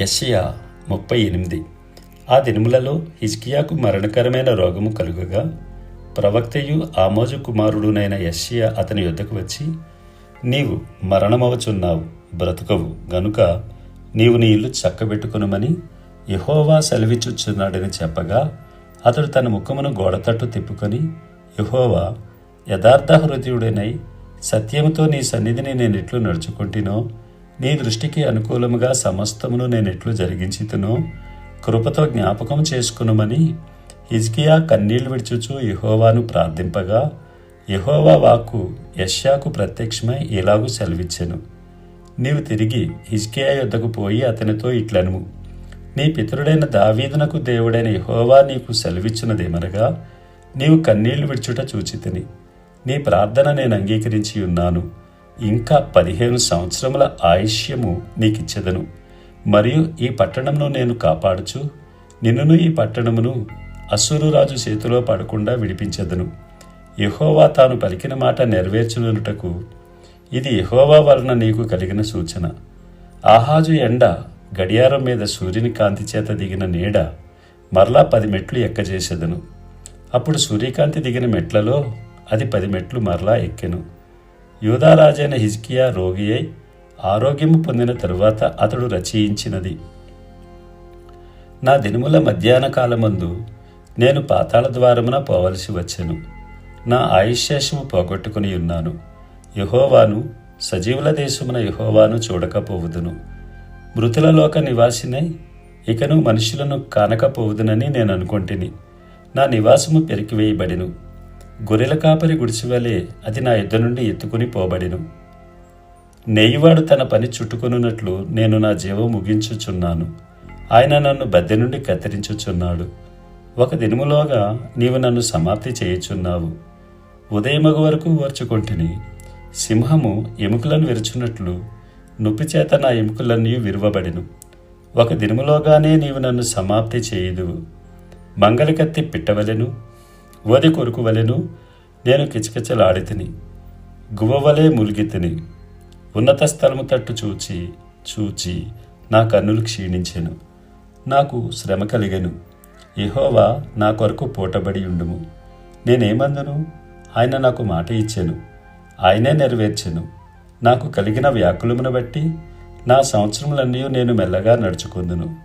యషియా ముప్పై ఎనిమిది. ఆ దినములలో హిజ్కియాకు మరణకరమైన రోగము కలుగగా ప్రవక్తయు ఆమోజు కుమారుడునైన యషియా అతని యొద్దకు వచ్చి నీవు మరణమవచున్నావు బ్రతుకవు గనుక నీవు నీ ఇల్లు చక్కబెట్టుకునుమని యహోవా సెలవిచ్చుచున్నాడని చెప్పగా అతడు తన ముఖమును గోడతట్టు తిప్పుకొని యహోవా యథార్థ హృదయుడనై సత్యముతో నీ సన్నిధిని నేను ఎట్లు నడుచుకుంటునో నీ దృష్టికి అనుకూలముగా సమస్తమును నేను ఎట్లు కృపతో జ్ఞాపకం చేసుకునుమని హిజ్కియా కన్నీళ్ళు విడుచుచు యహోవాను ప్రార్థింపగా యహోవా వాక్కు యష్యాకు ప్రత్యక్షమై ఇలాగూ సెలవిచ్చెను. నీవు తిరిగి హిజ్కియా యొద్దకు పోయి అతనితో ఇట్లనుము. నీ పితరుడైన దావీదునకు దేవుడైన యహోవా నీకు సెలవిచ్చినదేమనగా నీవు కన్నీళ్ళు విడుచుట చూచితిని. నీ ప్రార్థన నేను అంగీకరించి ఉన్నాను ఇంకా పదిహేను సంవత్సరముల ఆయుష్యము నీకిచ్చెదను. మరియు ఈ పట్టణంను నేను కాపాడుచు నిన్నును ఈ పట్టణమును అసురురాజు చేతిలో పడకుండా విడిపించెదను. యహోవా తాను పలికిన మాట నెరవేర్చునుటకు ఇది యహోవా వలన నీకు కలిగిన సూచన. ఆహాజు ఎండ గడియారం మీద సూర్యుని కాంతి చేత దిగిన నీడ మరలా పది మెట్లు ఎక్కజేసేదను. అప్పుడు సూర్యకాంతి దిగిన మెట్లలో అది పది మెట్లు మరలా ఎక్కెను. యూదారాజైన హిజ్కియా రోగి అయి ఆరోగ్యము పొందిన తరువాత అతడు రచయించినది. నా దినముల మధ్యాహ్న కాలమందు నేను పాతాళ ద్వారమున పోవలసి వచ్చెను. నా ఆయుష్శేషము పోగొట్టుకుని ఉన్నాను. యహోవాను సజీవుల దేశమున యహోవాను చూడకపోవుదును. మృతుల లోక నివాసినై ఇకను మనుషులను కానకపోవుదునని నేను అనుకొంటిని. నా నివాసము పెరికివేయబడిను. గొర్రెల కాపరి గుడిసివలే అది నా ఇద్దరు నుండి ఎత్తుకుని పోబడిను. నేయివాడు తన పని చుట్టుకొనున్నట్లు నేను నా జీవం ముగించుచున్నాను. ఆయన నన్ను బద్దె నుండి కత్తిరించుచున్నాడు. ఒక దినములోగా నీవు నన్ను సమాప్తి చేయుచున్నావు. ఉదయమగు వరకు ఓర్చుకొంటిని. సింహము ఎముకలను విరుచున్నట్లు నొప్పి చేత నా ఎముకలన్నీ విరువబడిను. ఒక దినములోగానే నీవు నన్ను సమాప్తి చేయుదువు. మంగళకత్తి పిట్టవలెను. ఓది కొరుకు వలెను నేను కిచకిచలాడితిని గువ్వవలే ములిగితిని ఉన్నత స్థలము తట్టు చూచి చూచి నా కన్నులు క్షీణించెను నాకు శ్రమ కలిగెను. యెహోవా నా కొరకు పూటబడి ఉండుము నేనేమందును? ఆయన నాకు మాట ఇచ్చెను. ఆయనే నెరవేర్చెను. నాకు కలిగిన వ్యాకులమును బట్టి నా సంవత్సరములన్నీ నేను మెల్లగా నడుచుకుందును.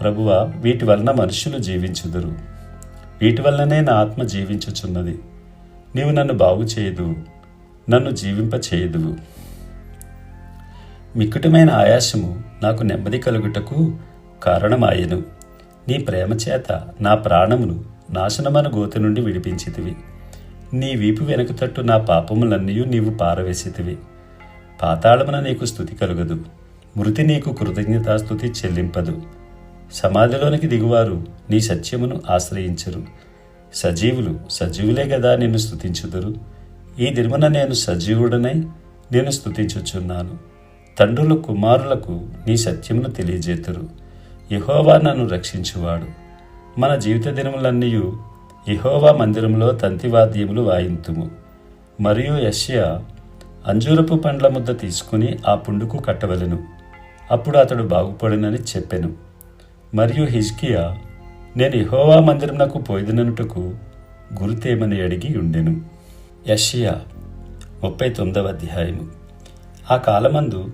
ప్రభువ వీటి వలన మనుషులు జీవించుదురు. వీటి వలననే నా ఆత్మ జీవించుచున్నది. నీవు నన్ను బాగు చేయదు నన్ను జీవింప చేయదువు మిక్కుటమైన ఆయాసము నాకు నెమ్మది కలుగుటకు కారణమాయెను. నీ ప్రేమ చేత నా ప్రాణమును నాశనమన గోతు నుండి విడిపించితివి. నీ వీపు వెనుక తట్టు నా పాపములన్నీ నీవు పారవేసితివి. పాతాళమున నీకు స్థుతి కలుగదు మృతి నీకు కృతజ్ఞతాస్థుతి చెల్లింపదు. సమాధిలోనికి దిగువారు నీ సత్యమును ఆశ్రయించరు. సజీవులు సజీవులే కదా నిన్ను స్థుతించుదురు ఈ దినమున నేను సజీవుడనై నేను స్థుతించుచున్నాను తండ్రులు కుమారులకు నీ సత్యమును తెలియజేతురు. యహోవా నన్ను రక్షించువాడు. మన జీవిత దినములన్నీ యహోవా మందిరంలో తంతివాద్యములు వాయింతుము. మరియు యష్యా అంజూరపు పండ్ల ముద్ద తీసుకుని ఆ పుండుకు కట్టవలెను. అప్పుడు అతడు బాగుపడినని చెప్పెను. మరియు హిజ్కియా నేను యహోవా మందిరమునకు పోయిదననుటకు గురితేమని అడిగి ఉండెను. యషియా ముప్పై తొమ్మిదవ అధ్యాయము. ఆ కాలమందు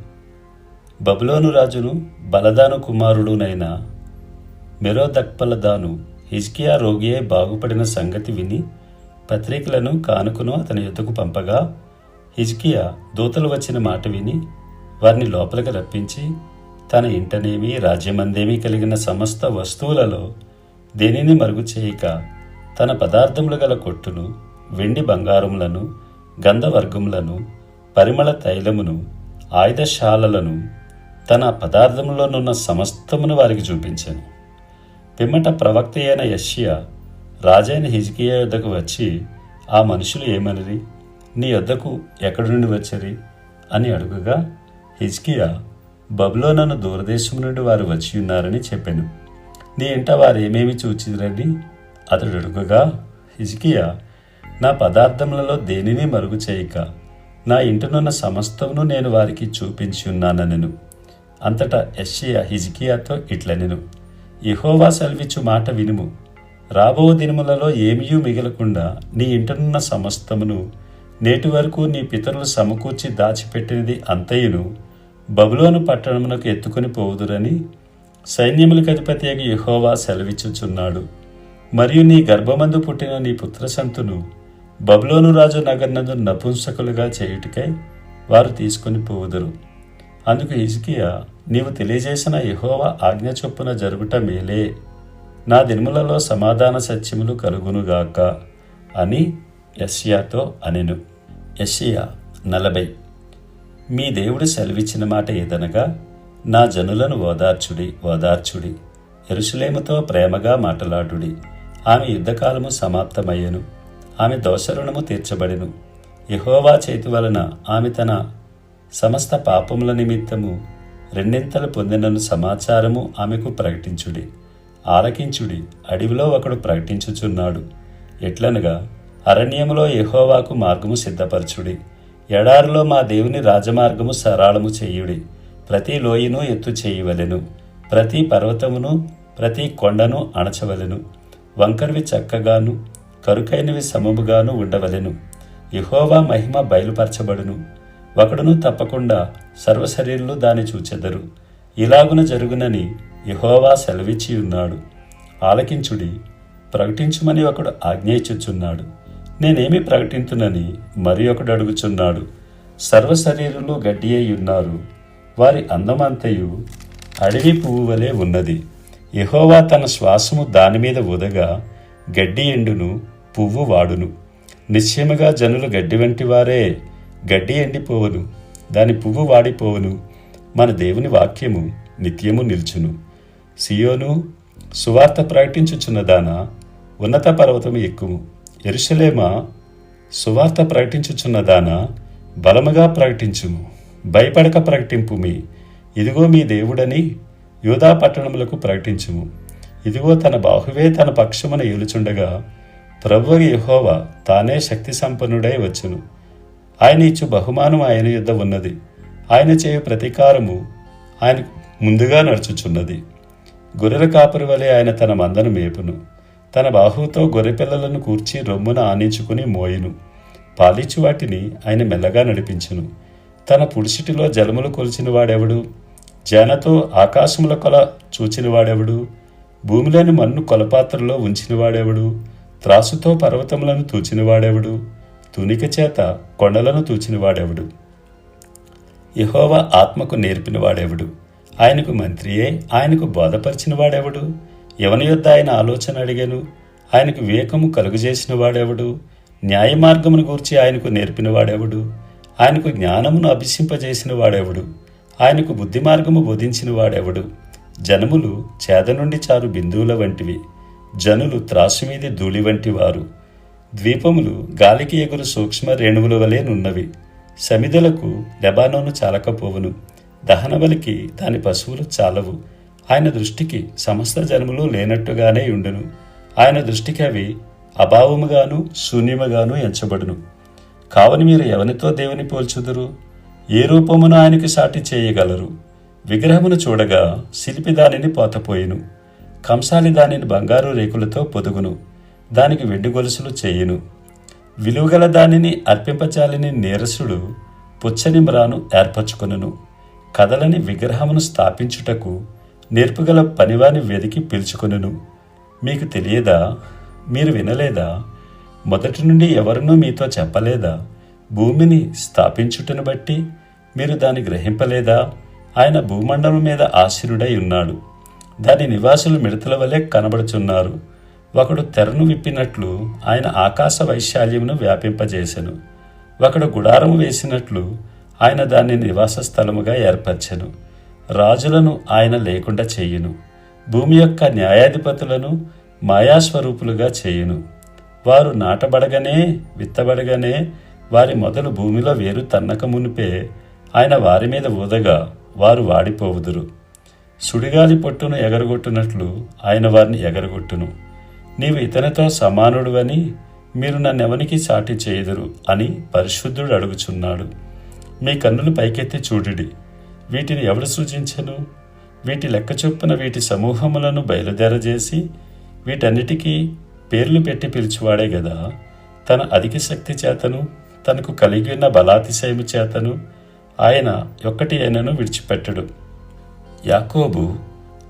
బబులోను రాజును బలదాను కుమారుడునైన మెరోదక్పలదాను హిజ్కియా రోగియే బాగుపడిన సంగతి విని పత్రికలను కానుకను అతని ఎదుకు పంపగా హిజ్కియా దూతలు వచ్చిన మాట విని వారిని లోపలికి రప్పించి తన ఇంటనేమి రాజ్యమందేమీ కలిగిన సమస్త వస్తువులలో దేనిని మరుగు చేయక తన పదార్థములు గల కొట్టును వెండి బంగారములను గంధవర్గములను పరిమళ తైలమును ఆయుధశాలలను తన పదార్థములోనున్న సమస్తమును వారికి చూపించాను. పిమ్మట ప్రవక్త అయిన యష్యా రాజైన హిజ్కియా యొద్దకు వచ్చి ఆ మనుషులు ఏమనిరి? నీ యొద్దకు ఎక్కడి నుండి వచ్చరి? అని అడుగుగా హిజ్కియా బబులోనను దూరదేశం నుండి వారు వచ్చి ఉన్నారని చెప్పాను. నీ ఇంట వారేమేమి చూచిరని అతడు అడుగగా హిజికియా నా పదార్థములలో దేనిని మరుగు చేయక. నా ఇంటనున్న సమస్తమును నేను వారికి చూపించి ఉన్నానెను అంతటా యెషయా హిజికియాతో ఇట్లనెను. ఇహోవా సెల్విచ్చు మాట వినుము. రాబో దినములలో ఏమీయూ మిగలకుండా నీ ఇంటనున్న సమస్తమును నేటి వరకు నీ పితరులు సమకూర్చి దాచిపెట్టినది అంతయును. బబులోను పట్టణమునకు ఎత్తుకొని పోవుదురని సైన్యములకు అధిపతి అయిన యహోవా సెలవిచ్చుచున్నాడు. మరియు నీ గర్భమందు పుట్టిన నీ పుత్రసంతును బబులోను రాజు నగర్నందు నపుంసకులుగా చేయుటికై వారు తీసుకొని పోవుదురు. అందుకు హిజ్కియా నీవు తెలియజేసిన యహోవా ఆజ్ఞ చొప్పున జరుగుట మేలే. నా దినములలో సమాధాన సత్యములు కలుగునుగాక అని యస్యాతో అనెను. యస్యా నలభై. మీ దేవుడు సెలవిచ్చిన మాట ఏదనగా నా జనులను ఓదార్చుడి ఓదార్చుడి. ఎరుసలేముతో ప్రేమగా మాటలాడుడి. ఆమె యుద్ధకాలము సమాప్తమయ్యను. ఆమె దోషరుణము తీర్చబడెను. యహోవా చేతి వలన ఆమె తన సమస్త పాపముల నిమిత్తము రెండింతలు పొందినను సమాచారము ఆమెకు ప్రకటించుడి. ఆలకించుడి. అడవిలో ఒకడు ప్రకటించుచున్నాడు. ఎట్లనగా అరణ్యములో యహోవాకు మార్గము సిద్ధపరచుడి. ఎడారిలో మా దేవుని రాజమార్గము సరాళము చేయుడి. ప్రతి లోయను ఎత్తు చేయవలెను. ప్రతి పర్వతమును ప్రతి కొండను అణచవలెను. వంకరివి చక్కగాను కరుకైనవి సమముగాను ఉండవలెను. యహోవా మహిమ బయలుపరచబడును. ఒకడును తప్పకుండా సర్వశరీరులు దాని చూచెదరు. ఇలాగున జరుగునని యహోవా సెలవిచ్చి ఉన్నాడు ఆలకించుడి ప్రకటించుమని ఒకడు ఆజ్ఞయించుచున్నాడు. నేనేమి ప్రకటింతునని మరి ఒకడు అడుగుచున్నాడు. సర్వశరీరులు గడ్డి అయి ఉన్నారు వారి అందమంతయు అడవి పువ్వు వలె ఉన్నది. యహోవా తన శ్వాసము దాని మీద ఉదగా గడ్డి ఎండును పువ్వు వాడును. నిశ్చయముగా జనులు గడ్డి వంటి వారే గడ్డి ఎండిపోవును దాని పువ్వు వాడిపోవును. మన దేవుని వాక్యము నిత్యము నిల్చును. సియోను సువార్త ప్రకటించుచున్నదాన ఉన్నత పర్వతము ఎక్కుము. ఎరుషలేమా సువార్త ప్రకటించుచున్నదాన బలముగా ప్రకటించుము. భయపడక ప్రకటింపు మీ. ఇదిగో మీ దేవుడని యూదా పట్టణములకు ప్రకటించుము. ఇదిగో తన బాహువే తన పక్షమున ఏలుచుండగా ప్రభు యెహోవా తానే శక్తి సంపన్నుడై వచ్చును. ఆయన ఇచ్చు బహుమానం ఆయన యుద్ధ ఉన్నది. ఆయన చేయు ప్రతీకారము ఆయన ముందుగా నడుచుచున్నది. గొర్రెల కాపరి వలె ఆయన తన మందను మేపును. తన బాహువుతో గొర్రెపిల్లలను కూర్చి రొమ్మున ఆనించుకుని మోయును. పాలిచ్చు వాటిని ఆయన మెల్లగా నడిపించును. తన పుడిసిటిలో జలములు కొలిచిన వాడెవడు? జనతో ఆకాశముల కొల చూచినవాడెవడు భూమిలోని మన్ను కొలపాత్రలో ఉంచిన వాడెవడు? త్రాసుతో పర్వతములను తూచిన వాడెవడు? తునిక చేత కొండలను తూచిన వాడెవడు? ఆత్మకు నేర్పిన వాడెవడు? ఆయనకు మంత్రియే ఆయనకు బోధపరిచిన వాడెవడు? ఎవని యొద్ద ఆయన ఆలోచన అడిగాను? ఆయనకు వివేకము కలుగజేసిన వాడెవడు? న్యాయ మార్గమును గూర్చి ఆయనకు నేర్పిన వాడెవడు? ఆయనకు జ్ఞానమును అభిషింపజేసిన వాడెవడు? ఆయనకు బుద్ధి మార్గము బోధించిన వాడెవడు? జనములు చేద నుండి చారు బిందువుల వంటివి. జనులు త్రాసు మీది ధూళి వంటి వారు. ద్వీపములు గాలికి ఎగురు సూక్ష్మ రేణువుల వలె నున్నవి. సమిధులకు లెబానోను చాలకపోవును. దహనబలికి దాని పశువులు చాలవు. ఆయన దృష్టికి సమస్త జనములు లేనట్టుగానే ఉండును. ఆయన దృష్టికి అవి అభావముగాను శూన్యముగాను ఎంచబడును. కావని మీరు ఎవనితో దేవుని పోల్చుదురు? ఏ రూపమును ఆయనకి సాటి చేయగలరు? విగ్రహమును చూడగా శిల్పి దానిని పోతపోయిను. కంసాలి దానిని బంగారు రేకులతో పొదుగును. దానికి వెండి గొలుసులు చేయును. విలువగల దానిని అర్పింపచాలని నీరసుడు పుచ్చని మ్రాను ఏర్పరచుకొనును. కదలని విగ్రహమును స్థాపించుటకు నేర్పుగల పనివాని వెదికి పిలుచుకొనును. మీకు తెలియదా? మీరు వినలేదా? మొదటి నుండి ఎవరునూ మీతో చెప్పలేదా? భూమిని స్థాపించుటను బట్టి మీరు దాన్ని గ్రహింపలేదా? ఆయన భూమండలం మీద ఆశీనుడై ఉన్నాడు. దాని నివాసులు మిడతల వలె కనబడుచున్నారు. ఒకడు తెరను విప్పినట్లు ఆయన ఆకాశ వైశాల్యమును వ్యాపింపజేశను ఒకడు గుడారము వేసినట్లు ఆయన దాన్ని నివాస స్థలముగా ఏర్పరచెను. రాజులను ఆయన లేకుండా చేయును. భూమి యొక్క న్యాయాధిపతులను మాయాస్వరూపులుగా చేయును. వారు నాటబడగనే విత్తబడగనే వారి మొదలు భూమిలో వేరు తన్నక మునిపే ఆయన వారి మీద ఊదగా వారు వాడిపోవుదురు. సుడిగాలి పొట్టును ఎగరగొట్టునట్లు ఆయన వారిని ఎగరగొట్టును. నీవు ఇతనితో సమానుడువని మీరు నన్నెవనికి సాటి చేయుదురు అని పరిశుద్ధుడు అడుగుచున్నాడు. మీ కన్నులు పైకెత్తి చూడుడి. వీటిని ఎవడు సూచించను? వీటి లెక్క చొప్పున వీటి సమూహములను బయలుదేరజేసి వీటన్నిటికీ పేర్లు పెట్టి పిలిచివాడే గదా. తన అధిక శక్తి చేతను తనకు కలిగి ఉన్న బలాతిశయము చేతను ఆయన ఒక్కటి అయినను విడిచిపెట్టడు. యాకోబు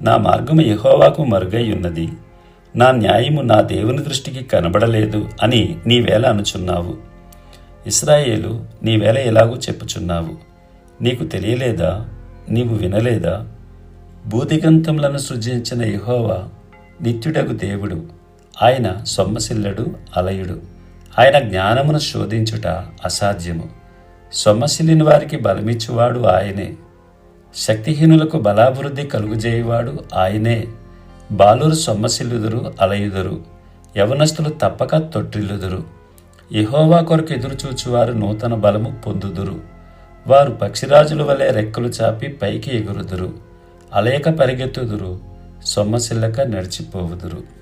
నా మార్గము యహోవాకు మరుగై ఉన్నది నా న్యాయము నా దేవుని దృష్టికి కనబడలేదు అని నీవేళ అనుచున్నావు. ఇస్రాయేలు నీవేళ ఎలాగూ చెప్పుచున్నావు. నీకు తెలియలేదా? నీవు వినలేదా? భూదిగంతములను సృజించిన యహోవా నిత్యుడగు దేవుడు. ఆయన సొమ్మసిల్లడు అలయుడు. ఆయన జ్ఞానమును శోధించుట అసాధ్యము. సొమ్మసిల్లిన వారికి బలమిచ్చువాడు ఆయనే. శక్తిహీనులకు బలాభివృద్ధి కలుగుజేయువాడు ఆయనే. బాలురు సొమ్మసిల్లుదురు అలయుదురు. యవనస్తులు తప్పక తొట్టిల్లుదురు. యెహోవా కొరకు ఎదురుచూచువారు నూతన బలము పొందుదురు. వారు పక్షిరాజుల వలె రెక్కలు చాపి పైకి ఎగురుదురు. అలేక పరిగెత్తుదురు. సొమ్మసిల్లక నడిచిపోవుదురు.